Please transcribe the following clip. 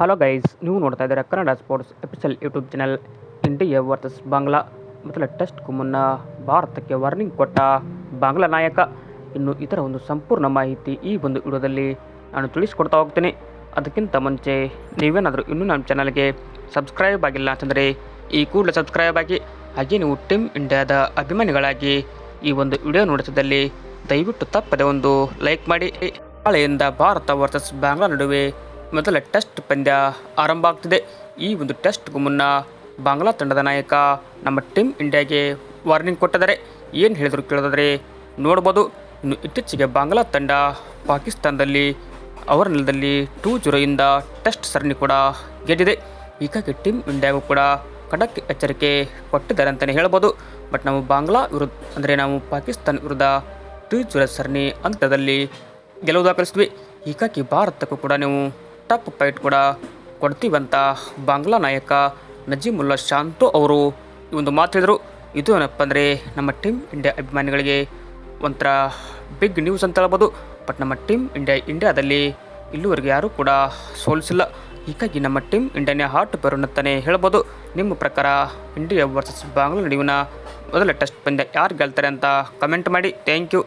Hello guys ನೀವು ನೋಡ್ತಾ ಇದ್ದೀರಾ Kannada sports epistle YouTube channel India versus Bangla ಮೊದಲ ಟೆಸ್ಟ್ಗೂ ಮುನ್ನ ಭಾರತಕ್ಕೆ ವಾರ್ನಿಂಗ್ ಕೊಟ್ಟ ಬಾಂಗ್ಲಾ ನಾಯಕ. ಇನ್ನು ಇದರ ಒಂದು ಸಂಪೂರ್ಣ ಮಾಹಿತಿ ಈ ಒಂದು ವಿಡಿಯೋದಲ್ಲಿ ನಾನು ತಿಳಿಸ್ಕೊಡ್ತಾ ಹೋಗ್ತೀನಿ. ಅದಕ್ಕಿಂತ ಮುಂಚೆ ನೀವೇನಾದರೂ ಇನ್ನೂ ನಮ್ಮ ಚಾನಲ್ಗೆ ಸಬ್ಸ್ಕ್ರೈಬ್ ಆಗಿಲ್ಲ ಅಂತಂದರೆ ಈ ಕೂಡಲೇ ಸಬ್ಸ್ಕ್ರೈಬ್ ಆಗಿ. ಹಾಗೆ ನೀವು ಟೀಮ್ ಇಂಡಿಯಾದ ಅಭಿಮಾನಿಗಳಾಗಿ ಈ ಒಂದು ವಿಡಿಯೋ ನೋಡಿಸಿದಲ್ಲಿ ದಯವಿಟ್ಟು ತಪ್ಪದೆ ಒಂದು ಲೈಕ್ ಮಾಡಿ. ನಾಳೆಯಿಂದ ಭಾರತ ವರ್ಸಸ್ ಬಾಂಗ್ಲಾ ನಡುವೆ ಮೊದಲ ಟೆಸ್ಟ್ ಪಂದ್ಯ ಆರಂಭ ಆಗ್ತಿದೆ. ಈ ಒಂದು ಟೆಸ್ಟ್ಗೂ ಮುನ್ನ ಬಾಂಗ್ಲಾ ತಂಡದ ನಾಯಕ ನಮ್ಮ ಟೀಮ್ ಇಂಡಿಯಾಗೆ ವಾರ್ನಿಂಗ್ ಕೊಟ್ಟಿದ್ದಾರೆ. ಏನು ಹೇಳಿದ್ರು ಕೇಳೋದಾದರೆ ನೋಡ್ಬೋದು. ಇನ್ನು ಇತ್ತೀಚೆಗೆ ಬಾಂಗ್ಲಾ ತಂಡ ಪಾಕಿಸ್ತಾನದಲ್ಲಿ ಅವರ ನೆಲದಲ್ಲಿ ಟೂ ಜೀರೋಯಿಂದ ಟೆಸ್ಟ್ ಸರಣಿ ಕೂಡ ಗೆದ್ದಿದೆ. ಹೀಗಾಗಿ ಟೀಮ್ ಇಂಡಿಯಾಗೂ ಕೂಡ ಖಡಕ್ ಎಚ್ಚರಿಕೆ ಕೊಟ್ಟಿದ್ದಾರೆ ಅಂತಲೇ ಹೇಳ್ಬೋದು. ಬಟ್ ನಾವು ಬಾಂಗ್ಲಾ ವಿರುದ್ಧ, ಅಂದರೆ ನಾವು ಪಾಕಿಸ್ತಾನ ವಿರುದ್ಧ ಟೂ ಜೀರೋ ಸರಣಿ ಹಂತದಲ್ಲಿ ಗೆಲುವು ದಾಖಲಿಸಿದ್ವಿ. ಹೀಗಾಗಿ ಭಾರತಕ್ಕೂ ಕೂಡ ನೀವು ಟಫ್ ಫೈಟ್ ಕೂಡ ಕೊಡ್ತೀವಂತ ಬಾಂಗ್ಲಾ ನಾಯಕ ನಜೀಮುಲ್ಲಾ ಶಾಂತು ಅವರು. ಈ ಒಂದು ಮಾತು ಹೇಳಿದರು, ಇದು ಏನಪ್ಪ ಅಂದರೆ ನಮ್ಮ ಟೀಮ್ ಇಂಡಿಯಾ ಅಭಿಮಾನಿಗಳಿಗೆ ಒಂಥರ ಬಿಗ್ ನ್ಯೂಸ್ ಅಂತ ಹೇಳ್ಬೋದು. ಬಟ್ ನಮ್ಮ ಟೀಮ್ ಇಂಡಿಯಾ, ಇಂಡಿಯಾದಲ್ಲಿ ಇಲ್ಲಿವರೆಗೆ ಯಾರೂ ಕೂಡ ಸೋಲಿಸಿಲ್ಲ. ಹೀಗಾಗಿ ನಮ್ಮ ಟೀಮ್ ಇಂಡಿಯಾನೇ ಹಾಟ್ ಬರೋಣಂತಾನೆ ಹೇಳ್ಬೋದು. ನಿಮ್ಮ ಪ್ರಕಾರ ಇಂಡಿಯಾ ವರ್ಸಸ್ ಬಾಂಗ್ಲಾ ನಡುವಿನ ಮೊದಲ ಟೆಸ್ಟ್ ಪಂದ್ಯ ಯಾರು ಗೆಲ್ತಾರೆ ಅಂತ ಕಮೆಂಟ್ ಮಾಡಿ. Thank you.